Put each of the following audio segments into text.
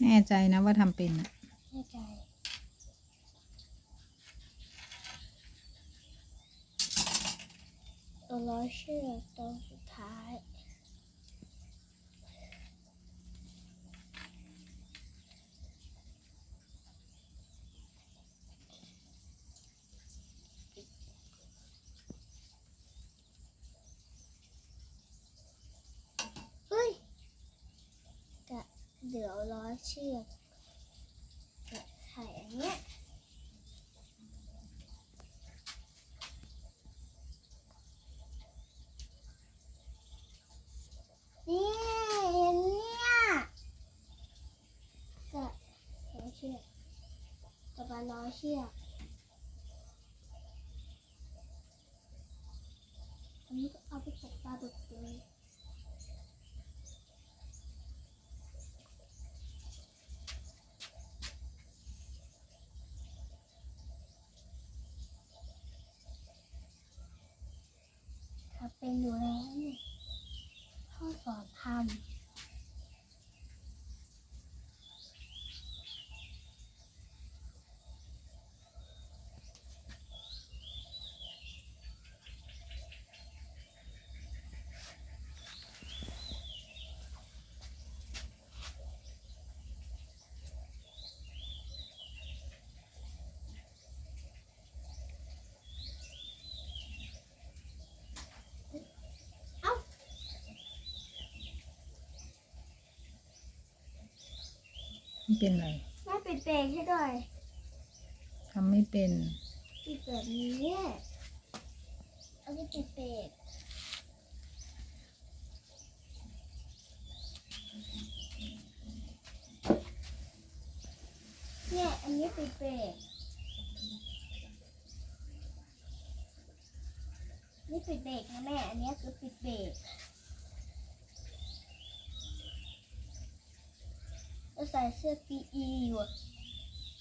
แน่ใจนะว่าทำเป็นอะแน่ใจตัวร้อยเชือกตอนสุดท้าย เฮ้ยกะเดี๋ยวร้อย เชือกกะไข่อันเนี้ยนี่เห็นเนี่ยกะร้อยเชือกกับน้องเชือกอันนี้ก็เอาไปตกปลาบึกเลย ทำ เป็นอยู่แล้วนี่พ่อสอนทำเอ้า ไม่เป็นไรแม่ปิดเบรกให้ด้วยทำไม่เป็นปิดแบบนี้เอาไปปิดเบรกเนี่ยอันนี้ปิดเบรกนี่ปิดเบรกนะแม่ อันนี้คือปิดเบรกเราใส่เสื้อ PE อยู่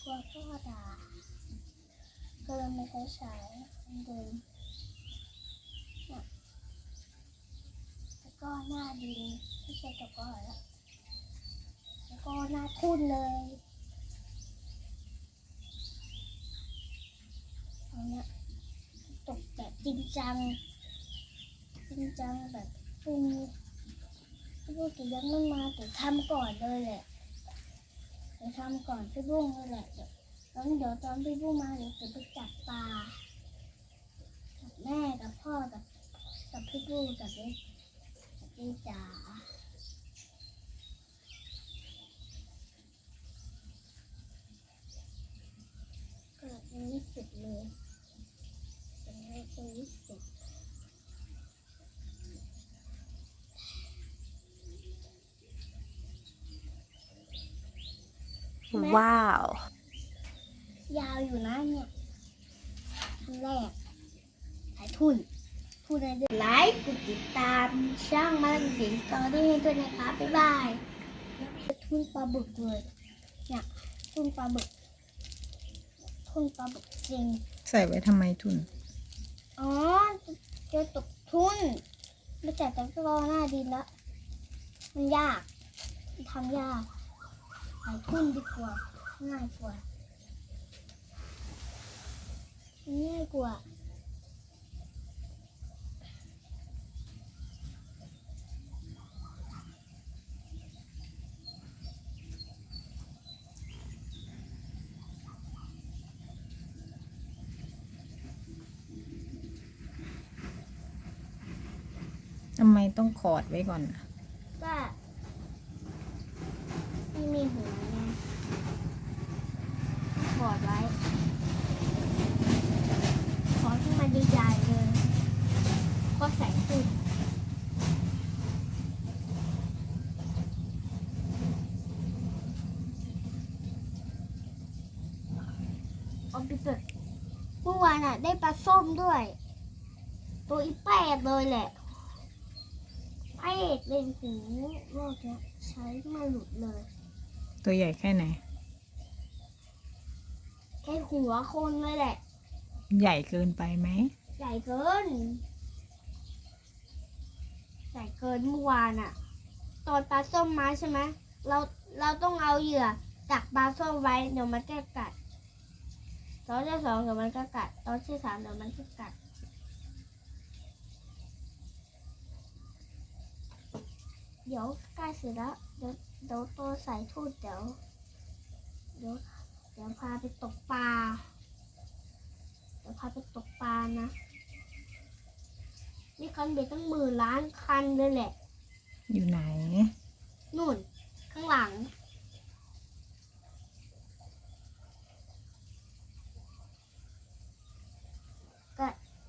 กลัวพ่อด่าก็เลยไม่ใช้อันเดิมเนี่ยแล้วก็หน้าดินไม่ใช่ตะกร้อแล้วแล้วก็หน้าทุ่นเลยเอาเนี่ยตกแบบจริงจัง จริงจังแบบพรุ่งนี้พี่บุ้ยังไม่มาแต่ทำก่อนเลยแหละ เดี๋ยวทำก่อนพี่บุ้งเลยแหละเดี๋ยวแล้วเดี๋ยวตอนพี่บุ้งมาเดี๋ยวจะไปจับปลากับแม่กับพ่อกับกับพี่บุ้งกับพี่กับพี่จ๋าเกิดวันที่สิบเลยเป็นวันที่สิบ ว้าว ยาวอยู่นะเนี่ยครั้งแรกถ่ายทุนพูดอะไรด้วยไลค์กดติดตามช่างมาลังสิงต่อได้ให้ด้วยนะคะบ๊ายบายทุนปลาบึกเลยเนี่ยทุนปลาบึกทุนปลาบึกจริงใส่ไว้ทำไมทุน อ๋อเจอตกทุนไม่จ่ายแต่ก็รอหน้าดินละมันยาก มันทำยาก ขายทุนดีกว่า ง่ายกว่า ง่ายกว่าทำไมต้องขอดไว้ก่อนอะ ก็ ไม่มีหัวไงถอดไว้ ขอที่มันใหญ่ๆเลย ก็ใส่ขึ้นเอาไปเปิดเมื่อวานอะ ได้ปลาส้มด้วย ตัวอีแปดเลยแหละพระเอกเล่นหูโลกเนี้ยใช้ไม่หลุดเลย ตัวใหญ่แค่ไหน แค่หัวคนเลยแหละ ใหญ่เกินไปไหม ใหญ่เกิน ใหญ่เกินเมื่อวานอะตอนปลาส้มมาใช่ไหมเราเราต้องเอาเหยื่อจากปลาส้มไว้เดี๋ยวมันก็กัดตอนที่สองเดี๋ยวมันก็กัด ตอนที่สามเดี๋ยวมันก็กัด เดี๋ยวใกล้เสร็จแล้วเดี๋ยวเดี๋ยวตัวใส่ทูดเดี๋ยวเดี๋ยวเดี๋ยวพาไปตกปลาเดี๋ยวพาไปตกปลานะมีคันเบ็ดตั้งหมื่นล้านคันเลยแหละ อยู่ไหน นู่น ข้างหลัง ก็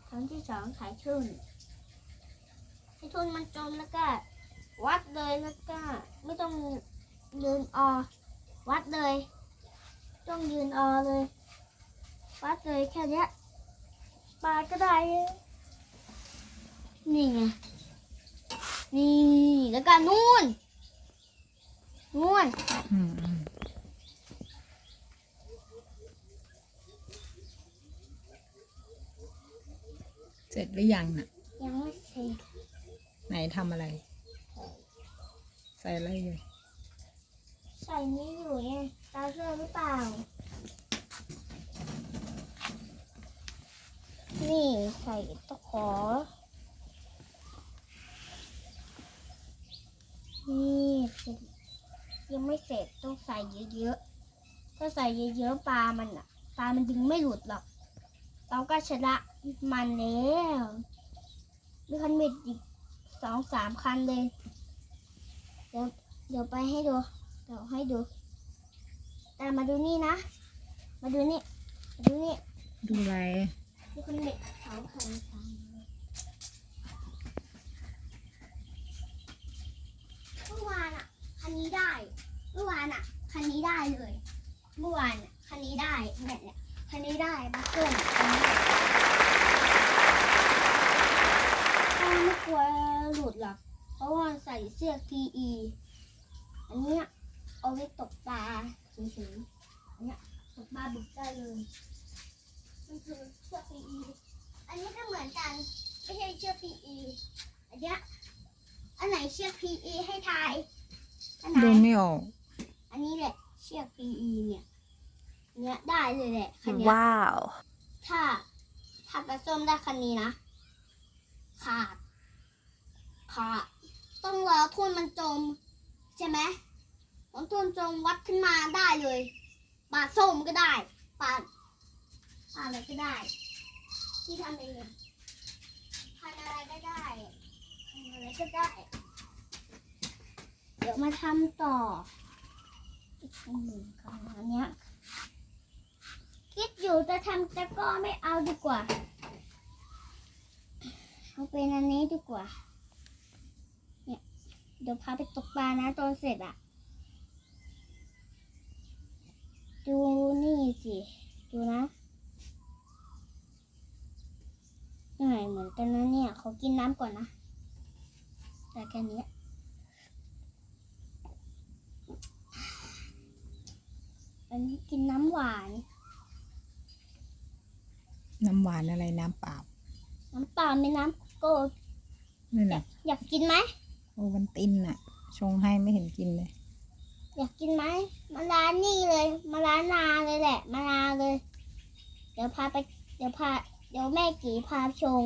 ครั้งที่สองขายทุนให้ทุนมันจมแล้วก็ วัดเลยแล้วก็ ไม่ต้อง ยืนออ วัดเลย ต้องยืนออเลย วัดเลยแค่เนี้ยปลาก็ได้ นี่ไง นี่แล้วก็นู่น นู่นอืมอืมเสร็จหรือยังน่ะ ยังไม่เสร็จ ไหนทำอะไร ใส่อะไรอยู่ ใส่นี้อยู่ไงตาเสื้อหรือเปล่า นี่ใส่ตะขอ นี่เสร็จยังไม่เสร็จต้องใส่เยอะๆ ถ้าใส่เยอะๆปลามันอะปลามันดึงไม่หลุดหรอก เราก็ชนะมันแล้วมีคันเม็ดอีกสองสามคันเลย เดี๋ยวเดี๋ยวไปให้ดู เดี๋ยวให้ดูแต่มาดูนี่นะ มาดูนี่มาดูนี่ดูอะไรมีคนเด็กสองคันสามเมื่อวานอะคันนี้ได้ เมื่อวานอะคันนี้ได้เลย เมื่อวานอะคันนี้ได้เนี่ยเนี่ยคันนี้ได้บัสเกิ้ลคันนี้ถ้าไม่กลัวหลุดหรอกเพราะว่าใส่เสื้อ PE อันเนี้ยเอาไว้ตกปลา เฉยๆอันเนี้ยตกปลาบึกได้เลยมันคือเชือก PE อันนี้ก็เหมือนกัน ไม่ใช่เชือก PE อันเนี้ยอันไหนเชือก PE ให้ทายอันไหน ดูไม่ออก อันนี้แหละเชือก PE เนี่ย เนี้ยได้เลยแหละคันเนี้ยว้าว ถ้าถ้าปลาส้มได้คันนี้นะ ขาด ขาด ต้องรอทุ่นมันจม ใช่ไหม ตอนทุ่นจมวัดขึ้นมาได้เลยปลาส้มก็ได้ปลาปลาอะไรก็ได้ ที่ทำเองพันอะไรก็ได้พันอะไรก็ได้ เดี๋ยวมาทำต่ออีกหนึ่งกันอันเนี้ยคิดอยู่จะทำแต่ก็ไม่เอาดีกว่าเอาเป็นอันนี้ดีกว่า เนี่ย เดี๋ยวพาไปตกปลานะตอนเสร็จอะ ดูนี่สิดูนะเหนื่อยเหมือนกันนะเนี่ยขอกินน้ำก่อนนะ แต่แค่เนี้ยอันนี้กินน้ำหวาน น้ำหวานอะไรน้ำเปล่า น้ำเปล่าไม่น้ำโกโก้นี่แหละอยากกินไหมโอวันตินน่ะ ชงให้ไม่เห็นกินเลย อยากกินไหมมาร้านนี่เลย มาร้านนาเลยแหละ มานาเลย เดี๋ยวพาไป เดี๋ยวพา เดี๋ยวแม่กีพาชง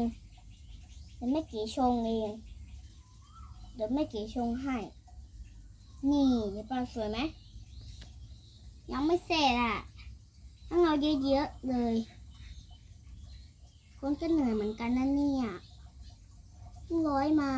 เดี๋ยวแม่กีชงเอง เดี๋ยวแม่กีชงให้ นี่เดี๋ยวปลาสวยไหม ยังไม่เสร็จอะต้องเอาเยอะๆเลย คนก็เหนื่อยเหมือนกันนะเนี่ยเพิ่งร้อยมา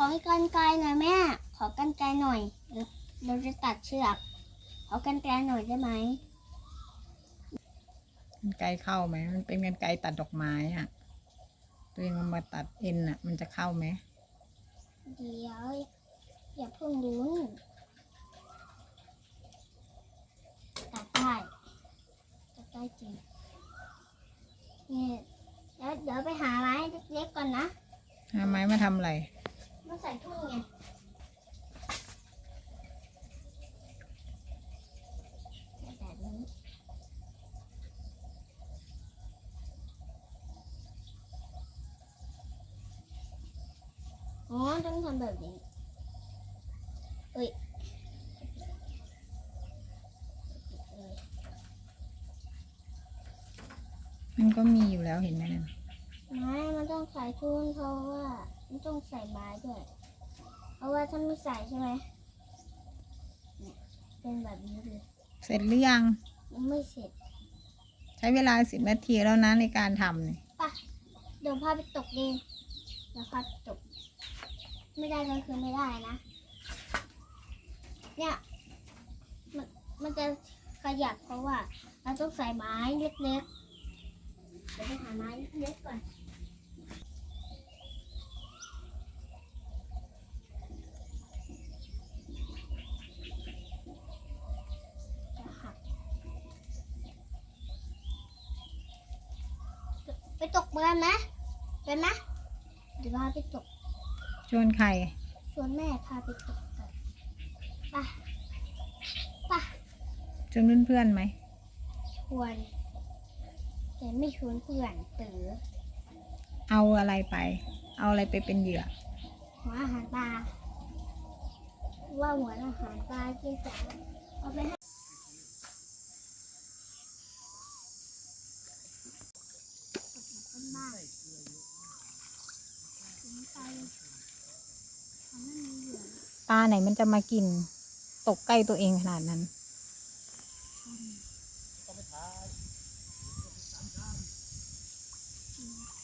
นั่นขอกันไกลหน่อยแม่ ขอกันไกลหน่อยเดี๋ยวเราจะตัดเชือกขอกันไกลหน่อยได้ไหมมันไกลเข้าไหม มันเป็นกันไกลตัดดอกไม้อะตัวเองเอามาตัดเอ็นอะมันจะเข้าไหม เดี๋ยว อย่าเพิ่งลุ้นตัดได้ตัดได้จริงนี่เดี๋ยวเดี๋ยวไปหาไม้เล็กๆก่อนนะหาไม้มาทำอะไรมา ใส่ถ้วไงแบบนี้อ๋อต้องทำแบบนี้เอ้ยมันก็มีอยู่แล้วเห็นไหมนะไม่มันต้องใส่ทุนเพราะว่า มันต้องใส่ไม้ด้วย เพราะว่าถ้าไม่ใส่ใช่ไหมเนี่ยเป็นแบบนี้เลยเสร็จหรือยัง ยังไม่เสร็จใช้เวลาสิบนาทีแล้วนะในการทำเนี่ยป่ะเดี๋ยวพาไปตกเองเดี๋ยวพาไปตก ไม่ได้ก็คือไม่ได้นะ เนี่ย มันมันจะขยับเพราะว่า เราต้องใส่ไม้เล็กๆเดี๋ยวไปหาไม้เล็กๆก่อน ไปตกเมือนไหมเป็นไหมเดี๋ยวพาไปตก ชวนใคร ชวนแม่พาไปตกกันไปไปชวนเพื่อนๆไหม ชวน แต่ไม่ชวนเพื่อนตือเอาอะไรไป เอาอะไรไปเป็นเหยื่อ หัวอาหารปลา ว่าหัวอาหารปลากินเสร็จแล้วเอาไปให้ มาไปหลาไหนมันจะมากิน ตกใกล้ตัวเองขนาดนั้น ชน